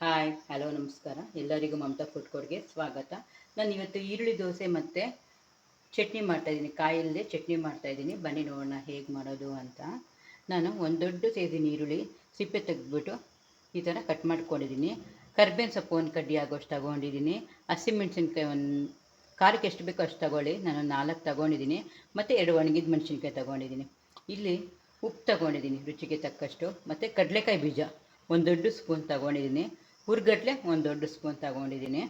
Hi hello ನಮಸ್ಕಾರ. ಎಲ್ಲರಿಗೂ Mamata food ಕೋರ್ಟ್ಗೆ ಸ್ವಾಗತ. ನಾನು ಇವತ್ತು ಈರುಳ್ಳಿ ದೋಸೆ ಮತ್ತು ಚಟ್ನಿ ಮಾಡ್ತಾಯಿದ್ದೀನಿ ಕಾಯಿಲ್ಲದೆ ಚಟ್ನಿ ಮಾಡ್ತಾಯಿದ್ದೀನಿ ಬನ್ನಿ ನೋಡೋಣ ಹೇಗೆ ಮಾಡೋದು ಅಂತ. ನಾನು ಒಂದು ದೊಡ್ಡ ಸೈಜಿನ ಈರುಳ್ಳಿ ಸಿಪ್ಪೆ ತೆಗೆದ್ಬಿಟ್ಟು ಈ ಥರ ಕಟ್ ಮಾಡ್ಕೊಂಡಿದ್ದೀನಿ. ಕರ್ಬೇವಿನ ಸೊಪ್ಪು ಒಂದು ಕಡ್ಡಿ ಆಗೋಷ್ಟು ತಗೊಂಡಿದ್ದೀನಿ. ಹಸಿಮೆಣ್ಸಿನ್ಕಾಯಿ ಒಂದು, ಖಾರಕ್ಕೆ ಎಷ್ಟು ಬೇಕೋ ಅಷ್ಟು ತಗೊಳ್ಳಿ. ನಾನು ನಾಲ್ಕು ತಗೊಂಡಿದ್ದೀನಿ. ಮತ್ತು ಎರಡು ಒಣಗಿದ ಮೆಣಸಿನ್ಕಾಯಿ ತಗೊಂಡಿದ್ದೀನಿ. ಇಲ್ಲಿ ಉಪ್ಪು ತಗೊಂಡಿದ್ದೀನಿ ರುಚಿಗೆ ತಕ್ಕಷ್ಟು. ಮತ್ತು ಕಡಲೆಕಾಯಿ ಬೀಜ ಒಂದು ದೊಡ್ಡ ಸ್ಪೂನ್ ತಗೊಂಡಿದ್ದೀನಿ. ಹುರ್ಗಡ್ಲೆ ಒಂದು ದೊಡ್ಡ ಸ್ಪೂನ್ ತಗೊಂಡಿದ್ದೀನಿ.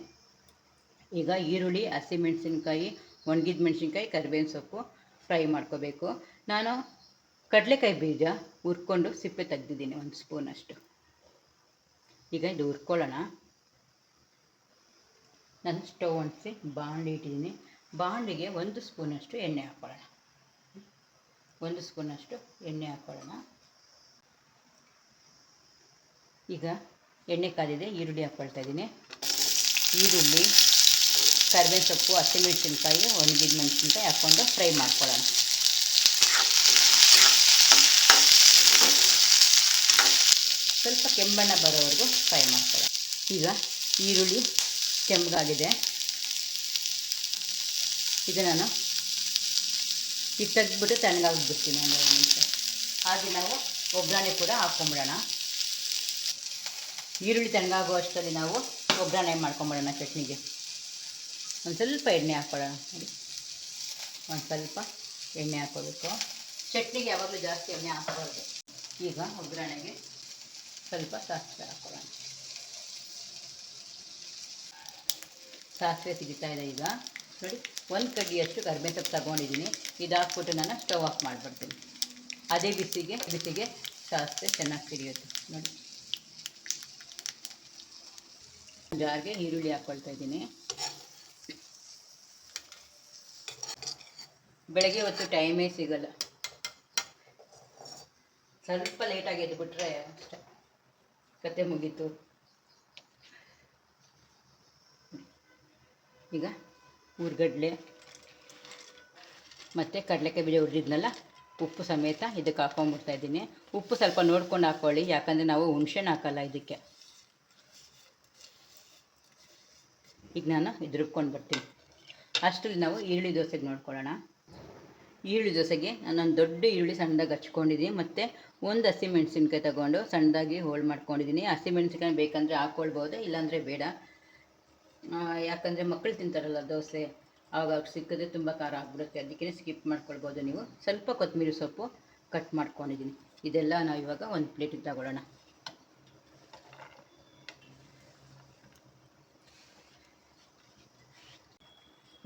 ಈಗ ಈರುಳ್ಳಿ ಹಸಿಮೆಣಸಿನ್ಕಾಯಿ ಒಣಗಿದ ಮೆಣಸಿನ್ಕಾಯಿ, ಕರಿಬೇವಿನ ಸೊಪ್ಪು ಫ್ರೈ ಮಾಡ್ಕೋಬೇಕು. ನಾನು ಕಡಲೆಕಾಯಿ ಬೀಜ ಹುರ್ಕೊಂಡು ಸಿಪ್ಪೆ ತೆಗ್ದಿದ್ದೀನಿ ಒಂದು ಸ್ಪೂನ್ ಅಷ್ಟು. ಈಗ ಇದು ಹುರ್ಕೊಳ್ಳೋಣ. ನಾನು ಸ್ಟವ್ ಒಣಸಿ ಬಾಣಲಿ ಇಟ್ಟಿದ್ದೀನಿ. ಬಾಣಲಿಗೆ ಒಂದು ಸ್ಪೂನಷ್ಟು ಎಣ್ಣೆ ಹಾಕ್ಕೊಳ್ಳೋಣ ಒಂದು ಸ್ಪೂನಷ್ಟು ಎಣ್ಣೆ ಹಾಕ್ಕೊಳ್ಳೋಣ ಈಗ ಎಣ್ಣೆ ಕಾದಿದೆ ಈರುಳ್ಳಿ ಹಾಕ್ಕೊಳ್ತಾ ಇದ್ದೀನಿ. ಈರುಳ್ಳಿ ಕರಿಬೇವು ಸೊಪ್ಪು ಹಸಿಮೆಣಸಿನ್ಕಾಯಿ, ಒಣಗಿದ ಮೆಣಸಿನ್ಕಾಯಿ ಹಾಕ್ಕೊಂಡು ಫ್ರೈ ಮಾಡ್ಕೊಳ್ಳೋಣ. ಸ್ವಲ್ಪ ಕೆಂಬಣ್ಣ ಬರೋವರೆಗೂ ಫ್ರೈ ಮಾಡ್ಕೊಳ್ಳೋಣ. ಈಗ ಈರುಳ್ಳಿ ಕೆಂಪಗಾಗಿದೆ. ಇದು ನಾನು ಇದು ತೆಗೆದ್ಬಿಟ್ಟು ತಣ್ಣಗಾಗ್ಬಿಡ್ತೀನಿ ಒಂದು ನಿಮಿಷ. ಹಾಗೆ ನಾವು ಒಗ್ಗರಣೆ ಕೂಡ ಹಾಕ್ಕೊಂಬಿಡೋಣ ಈರುಳ್ಳಿ ತಣ್ಣಗಾಗೋ ಅಷ್ಟರಲ್ಲಿ ನಾವು ಒಗ್ಗರಣೆ ಮಾಡ್ಕೊಂಬಿಡೋಣ ಚಟ್ನಿಗೆ? ಒಂದು ಸ್ವಲ್ಪ ಎಣ್ಣೆ ಹಾಕ್ಕೊಳ್ಳೋಣ. ನೋಡಿ ಒಂದು ಸ್ವಲ್ಪ ಎಣ್ಣೆ ಹಾಕ್ಕೋಬೇಕು. ಚಟ್ನಿಗೆ ಯಾವಾಗಲೂ ಜಾಸ್ತಿ ಎಣ್ಣೆ ಹಾಕ್ಬಾರ್ದು. ಈಗ ಒಗ್ಗರಣೆಗೆ ಸ್ವಲ್ಪ ಸಾಸಿವೆ ಹಾಕ್ಕೊಳ್ಳೋಣ. ಸಾಸಿವೆ ಸಿಗುತ್ತಾ ಇದೆ ಈಗ. ನೋಡಿ, ಒಂದು ಕಡ್ಡಿಯಷ್ಟು ಕರಿಬೇವು ಸೊಪ್ಪು ತಗೊಂಡಿದ್ದೀನಿ. ಇದು ಹಾಕ್ಬಿಟ್ಟು ನಾನು ಸ್ಟವ್ ಆಫ್ ಮಾಡಿಬಿಡ್ತೀನಿ. ಅದೇ ಬಿಸಿಗೆ ಬಿಸಿಗೆ ಸಾಸಿವೆ ಚೆನ್ನಾಗಿ ಸಿಡಿಯುತ್ತೆ ನೋಡಿ. ಜಾರ್ಗೆ ಈರುಳ್ಳಿ ಹಾಕ್ಕೊಳ್ತಾ ಇದ್ದೀನಿ. ಬೆಳಗ್ಗೆ ಹೊತ್ತು ಟೈಮೇ ಸಿಗಲ್ಲ. ಸ್ವಲ್ಪ ಲೇಟಾಗಿ ಎದ್ಬಿಟ್ರೆ ಅಷ್ಟೆ. ಕತೆ ಮುಗೀತು. ಈಗ ಊರುಗಡ್ಲೆ ಮತ್ತು ಕಡಲೆಕಾಯಿ ಬೀಜ ಹುರಿದಿದ್ನಲ್ಲ, ಉಪ್ಪು ಸಮೇತ ಇದಕ್ಕೆ ಹಾಕೊಂಡ್ಬಿಡ್ತಾ ಇದ್ದೀನಿ. ಉಪ್ಪು ಸ್ವಲ್ಪ ನೋಡ್ಕೊಂಡು ಹಾಕ್ಕೊಳ್ಳಿ ಯಾಕಂದರೆ ನಾವು ಹುಣ್ಸೆಣ್ಣು ಹಾಕಲ್ಲ ಇದಕ್ಕೆ. ಈಗ ನಾನು ಇದು ರುಬ್ಕೊಂಡು ಬರ್ತೀನಿ. ಅಷ್ಟರಲ್ಲಿ ನಾವು ಈರುಳ್ಳಿ ದೋಸೆಗೆ ನೋಡ್ಕೊಳ್ಳೋಣ. ಈರುಳ್ಳಿ ದೋಸೆಗೆ ನಾನು ದೊಡ್ಡ ಈರುಳ್ಳಿ ಸಣ್ಣದಾಗಿ ಹಚ್ಕೊಂಡಿದ್ದೀನಿ. ಮತ್ತು ಒಂದು ಹಸಿ ಮೆಣಸಿನ್ಕಾಯಿ ತೊಗೊಂಡು ಸಣ್ಣದಾಗಿ ಹೋಳು ಮಾಡ್ಕೊಂಡಿದ್ದೀನಿ. ಹಸಿ ಮೆಣಸಿನ್ಕಾಯಿ ಬೇಕಂದರೆ ಹಾಕ್ಕೊಳ್ಬೋದು ಇಲ್ಲಾಂದರೆ ಬೇಡ. ಯಾಕಂದರೆ ಮಕ್ಕಳು ತಿಂತಾರಲ್ಲ ದೋಸೆ ಆವಾಗ ಅವ್ರಿಗೆ ಸಿಕ್ಕಿದ್ರೆ ತುಂಬ ಖಾರ ಆಗಿಬಿಡುತ್ತೆ. ಅದಕ್ಕೆ ಸ್ಕಿಪ್ ಮಾಡ್ಕೊಳ್ಬೋದು ನೀವು. ಸ್ವಲ್ಪ ಕೊತ್ತಂಬರಿ ಸೊಪ್ಪು ಕಟ್ ಮಾಡ್ಕೊಂಡಿದ್ದೀನಿ. ಇದೆಲ್ಲ ನಾವು ಇವಾಗ ಒಂದು ಪ್ಲೇಟಿಗೆ ತಗೊಳ್ಳೋಣ.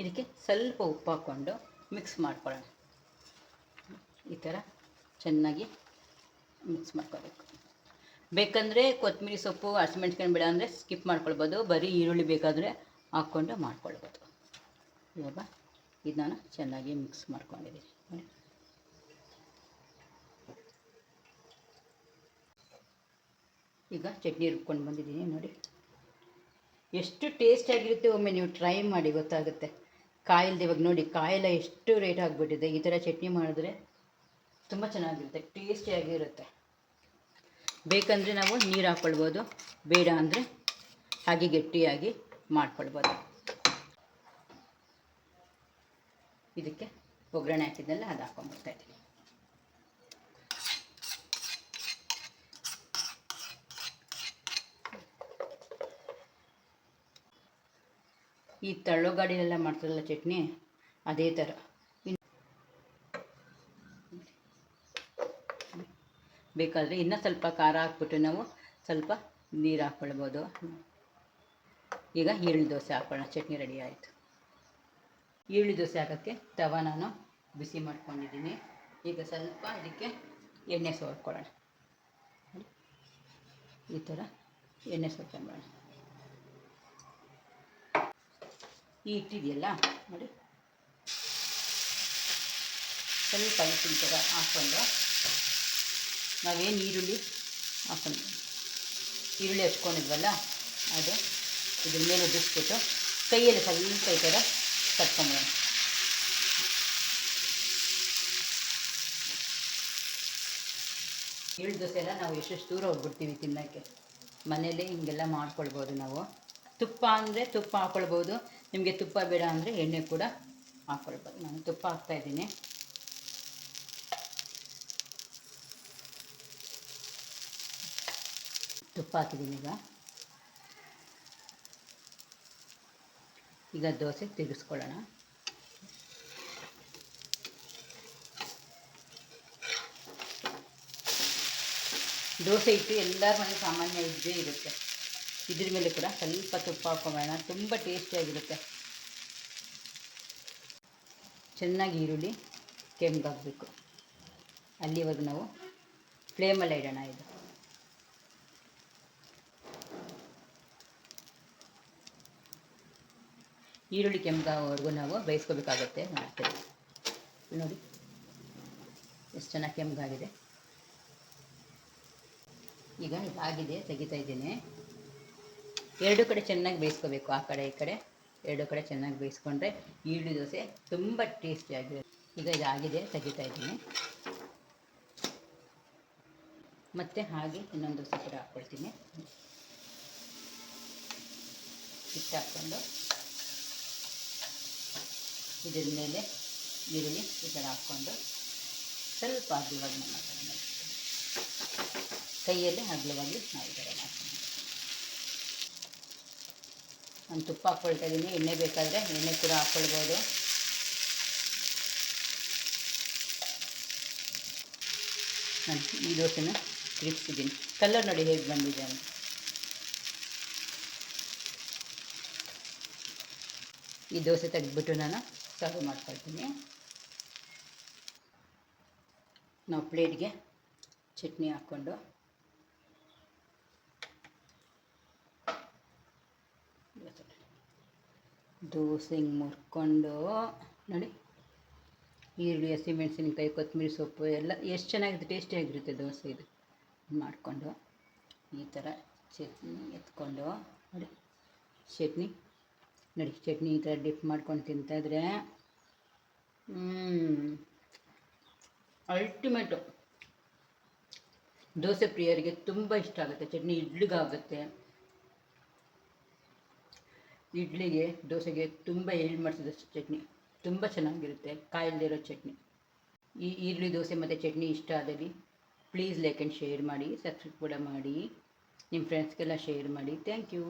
ಇದಕ್ಕೆ ಸ್ವಲ್ಪ ಉಪ್ಪು ಹಾಕ್ಕೊಂಡು ಮಿಕ್ಸ್ ಮಾಡ್ಕೊಳ್ಳೋಣ. ಈ ಥರ ಚೆನ್ನಾಗಿ ಮಿಕ್ಸ್ ಮಾಡ್ಕೋಬೇಕು. ಬೇಕಂದರೆ ಕೊತ್ತಂಬರಿ ಸೊಪ್ಪು ಹಸಿಮೆಣ್ಸಿಕಾಯಿ ಬೇಡ ಅಂದರೆ ಸ್ಕಿಪ್ ಮಾಡ್ಕೊಳ್ಬೋದು. ಬರೀ ಈರುಳ್ಳಿ ಬೇಕಾದರೆ ಹಾಕ್ಕೊಂಡು ಮಾಡ್ಕೊಳ್ಬೋದು. ಇವಾಗ ಇದನ್ನು ನಾನು ಚೆನ್ನಾಗಿ ಮಿಕ್ಸ್ ಮಾಡ್ಕೊಂಡಿದ್ದೀನಿ. ನೋಡಿ. ಈಗ ಚಟ್ನಿ ರುಬ್ಕೊಂಡು ಬಂದಿದ್ದೀನಿ ನೋಡಿ. ಎಷ್ಟು ಟೇಸ್ಟಿಯಾಗಿರುತ್ತೆ ಒಮ್ಮೆ ನೀವು ಟ್ರೈ ಮಾಡಿ ಗೊತ್ತಾಗುತ್ತೆ. ಕಾಯಿಲ್ದು ಇವಾಗ ನೋಡಿ, ಕಾಯಿಲೆ ಎಷ್ಟು ರೇಟ್ ಆಗಿಬಿಟ್ಟಿದೆ. ಈ ಥರ ಚಟ್ನಿ ಮಾಡಿದ್ರೆ ತುಂಬ ಚೆನ್ನಾಗಿರುತ್ತೆ ಟೇಸ್ಟಿಯಾಗಿರುತ್ತೆ ಬೇಕಂದರೆ ನಾವು ನೀರು ಹಾಕ್ಕೊಳ್ಬೋದು ಬೇಡ ಅಂದರೆ ಹಾಗೆ ಗಟ್ಟಿಯಾಗಿ ಮಾಡ್ಕೊಳ್ಬೋದು. ಇದಕ್ಕೆ ಒಗ್ಗರಣೆ ಹಾಕಿದ್ದೆಲ್ಲ ಅದು ಹಾಕೊಂಡ್ಬಿಡ್ತಾ ಇದ್ದೀನಿ. ಈ ತಳ್ಳೋ ಗಾಡಿಲೆಲ್ಲ ಮಾಡ್ತಾರಲ್ಲ ಚಟ್ನಿ, ಅದೇ ಥರ. ಬೇಕಾದರೆ ಇನ್ನೂ ಸ್ವಲ್ಪ ಖಾರ ಹಾಕ್ಬಿಟ್ಟು ನಾವು ಸ್ವಲ್ಪ ನೀರು ಹಾಕ್ಕೊಳ್ಬೋದು. ಈಗ ಈರುಳ್ಳಿ ದೋಸೆ ಹಾಕ್ಕೊಳ್ಳೋಣ ಚಟ್ನಿ ರೆಡಿ ಆಯಿತು. ಈರುಳ್ಳಿ ದೋಸೆ ಹಾಕೋಕ್ಕೆ ತವ ನಾನು ಬಿಸಿ ಮಾಡ್ಕೊಂಡಿದ್ದೀನಿ. ಈಗ ಸ್ವಲ್ಪ ಇದಕ್ಕೆ ಎಣ್ಣೆ ಸೋರ್ಕೊಳ್ಳೋಣ. ಈ ಥರ ಎಣ್ಣೆ ಸೋರ್ಕೊಂಬೋಣ ಈ ಇಟ್ಟಿದೆಯಲ್ಲ, ನೋಡಿ. ಸ್ವಲ್ಪ ಹಿಟ್ಟಿನ ಥರ ನಾವೇನು ಈರುಳ್ಳಿ ಹಾಕೊಂಡು ಈರುಳ್ಳಿ ಹಚ್ಕೊಂಡಿದ್ವಲ್ಲ ಅದು ಇದ್ರ ಮೇಲೆ ಉದಿಸ್ಬಿಟ್ಟು ಕೈಯಲ್ಲಿ ಸ್ವಲ್ಪ ಈ ಥರ ಕಟ್ಕೊಂಬಿಡೋಣ ಈರುಳ್ಳಿ ದೋಸೆ ಎಲ್ಲ ನಾವು ಎಷ್ಟೆಷ್ಟು ದೂರ ಹೋಗ್ಬಿಡ್ತೀವಿ ತಿನ್ನೋಕ್ಕೆ? ಮನೇಲಿ ಹಿಂಗೆಲ್ಲ ಮಾಡ್ಕೊಳ್ಬೋದು ನಾವು. ತುಪ್ಪ ಅಂದರೆ ತುಪ್ಪ ಹಾಕ್ಕೊಳ್ಬೋದು ನಿಮಗೆ ತುಪ್ಪ ಬೇಡ ಅಂದರೆ ಎಣ್ಣೆ ಕೂಡ ಹಾಕ್ಕೊಳ್ಬೋದು ನಾನು ತುಪ್ಪ ಹಾಕ್ತಾಯಿದ್ದೀನಿ ತುಪ್ಪ ಹಾಕಿದ್ದೀನಿ ಈಗ. ಈಗ ದೋಸೆ ತಿರುಗಿಸ್ಕೊಳ್ಳೋಣ. ದೋಸೆ ಇಟ್ಟು ಎಲ್ಲರ ಮನೆ ಸಾಮಾನ್ಯ ಇದ್ದೇ ಇರುತ್ತೆ. ಇದ್ರ ಮೇಲೆ ಕೂಡ ಸ್ವಲ್ಪ ತುಪ್ಪ ಹಾಕೊಂಬೋಣ ತುಂಬ ಟೇಸ್ಟಿಯಾಗಿರುತ್ತೆ ಚೆನ್ನಾಗಿ ಈರುಳ್ಳಿ ಕೆಂಪಾಗಬೇಕು ಅಲ್ಲಿವರೆಗೂ ನಾವು ಫ್ಲೇಮಲ್ಲೇ ಇಡೋಣ ಇದು. ಈರುಳ್ಳಿ ಕೆಂಪಾಗೋವರೆಗೂ ನಾವು ಬೇಯಿಸ್ಕೋಬೇಕಾಗುತ್ತೆ, ಮಾಡ್ತೇವೆ. ನೋಡಿ, ಎಷ್ಟು ಚೆನ್ನಾಗಿ ಕೆಂಪಾಗಿದೆ ಈಗ ಇದಾಗಿದೆ, ತೆಗಿತಾ ಇದ್ದೀನಿ. ಎರಡು ಕಡೆ ಚೆನ್ನಾಗಿ ಬೇಯಿಸ್ಕೋಬೇಕು ಆ ಕಡೆ ಈ ಕಡೆ. ಎರಡು ಕಡೆ ಚೆನ್ನಾಗಿ ಬೇಯಿಸ್ಕೊಂಡ್ರೆ ಈರುಳ್ಳಿ ದೋಸೆ ತುಂಬ ಟೇಸ್ಟಿಯಾಗಿರುತ್ತೆ ಈಗ ಇದಾಗಿದೆ, ತೆಗಿತಾ ಇದ್ದೀನಿ. ಮತ್ತು ಹಾಗೆ ಇನ್ನೊಂದು ದೋಸೆ ಕೂಡ ಹಾಕ್ಕೊಳ್ತೀನಿ. ಹಿಟ್ಟು ಹಾಕ್ಕೊಂಡು ಇದ್ರ ಮೇಲೆ ಈರುಳ್ಳಿ ಈ ಥರ ಹಾಕ್ಕೊಂಡು ಸ್ವಲ್ಪ ಅಗ್ಲವಾಗಿ ಮಾಡ್ತೀನಿ ಕೈಯಲ್ಲಿ ಅಗ್ಲವಾಗಿ ನಾವು ನಾನು ತುಪ್ಪ ಹಾಕ್ಕೊಳ್ತಾ ಎಣ್ಣೆ ಬೇಕಾದರೆ ಎಣ್ಣೆ ಕೂಡ ಹಾಕ್ಕೊಳ್ಬೋದು. ನಾನು ಈ ದೋಸೆನ ತಿರುಗಿಸಿದ್ದೀನಿ. ಕಲ್ಲರ್ ನೋಡಿ ಹೇಗೆ ಬಂದಿದೆ ಅಂತ. ಈ ದೋಸೆ ತೆಗೆದ್ಬಿಟ್ಟು ನಾನು ಸರ್ವ್ ಮಾಡ್ಕೊಳ್ತೀನಿ. ನಾವು ಪ್ಲೇಟ್ಗೆ ಚಟ್ನಿ ಹಾಕ್ಕೊಂಡು ದೋಸೆ ಹಿಂಗೆ ಮುರ್ಕೊಂಡು, ನೋಡಿ, ಈರುಳ್ಳಿ ಹಸಿಮೆಣಸಿನ್ಕಾಯಿ ಕೊತ್ತಂಬರಿ ಸೊಪ್ಪು ಎಲ್ಲ ಎಷ್ಟು ಚೆನ್ನಾಗಿರುತ್ತೆ ಟೇಸ್ಟಿಯಾಗಿರುತ್ತೆ ದೋಸೆ ಇದು. ಮಾಡಿಕೊಂಡು, ಈ ಥರ ಚಟ್ನಿ ಎತ್ಕೊಂಡು, ನೋಡಿ, ಚಟ್ನಿ ನೋಡಿ, ಚಟ್ನಿ ಈ ಥರ ಡಿಪ್ ಮಾಡ್ಕೊಂಡು ತಿಂತಾಯಿದ್ರೆ ಅಲ್ಟಿಮೇಟು ದೋಸೆ ಪ್ರಿಯರಿಗೆ ತುಂಬ ಇಷ್ಟ ಆಗುತ್ತೆ, ಚಟ್ನಿ ಇಡ್ಲಿಗಾಗುತ್ತೆ. ಇಡ್ಲಿಗೆ, ದೋಸೆಗೆ ತುಂಬ ಎಳ್ಳು ಮಾಡಿಸಿದಷ್ಟು ಚಟ್ನಿ. ತುಂಬ ಚೆನ್ನಾಗಿರುತ್ತೆ ಕಾಯಿಲ್ದಿರೋ ಚಟ್ನಿ. ಈ ಈರುಳ್ಳಿ ದೋಸೆ ಮತ್ತು ಚಟ್ನಿ ಇಷ್ಟ ಆದಲ್ಲಿ ಪ್ಲೀಸ್ ಲೈಕ್ ಆ್ಯಂಡ್ ಶೇರ್ ಮಾಡಿ ಸಬ್ಸ್ಕ್ರೈಬ್ ಕೂಡ ಮಾಡಿ ನಿಮ್ಮ ಫ್ರೆಂಡ್ಸ್ಗೆಲ್ಲ ಶೇರ್ ಮಾಡಿ. Thank you